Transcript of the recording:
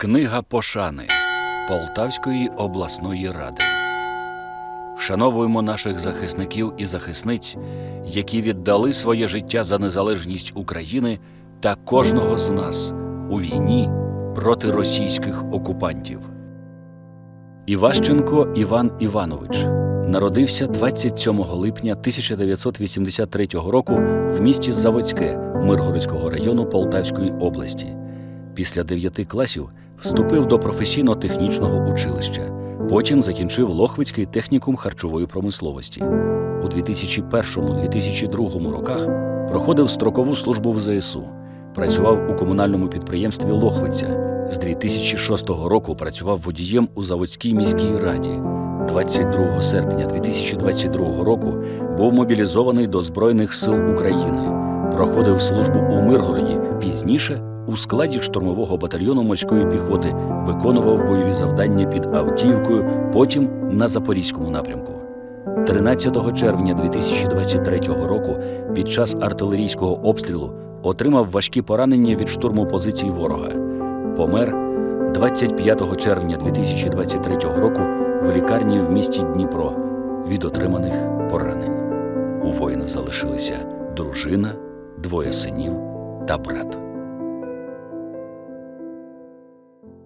Книга пошани Полтавської обласної ради. Вшановуємо наших захисників і захисниць, які віддали своє життя за незалежність України та кожного з нас у війні проти російських окупантів. Іващенко Іван Іванович народився 27 липня 1983 року в місті Заводське Миргородського району Полтавської області. Після 9 класів вступив до професійно-технічного училища. Потім закінчив Лохвицький технікум харчової промисловості. У 2001-2002 роках проходив строкову службу в ЗСУ. Працював у комунальному підприємстві Лохвиця. З 2006 року працював водієм у Заводській міській раді. 22 серпня 2022 року був мобілізований до Збройних сил України. Проходив службу у Миргороді. Пізніше у складі штурмового батальйону морської піхоти виконував бойові завдання під Автівкою, потім на Запорізькому напрямку. 13 червня 2023 року під час артилерійського обстрілу отримав важкі поранення від штурму позицій ворога. Помер 25 червня 2023 року в лікарні в місті Дніпро від отриманих поранень. У воїна залишилися дружина, двоє синів та брат.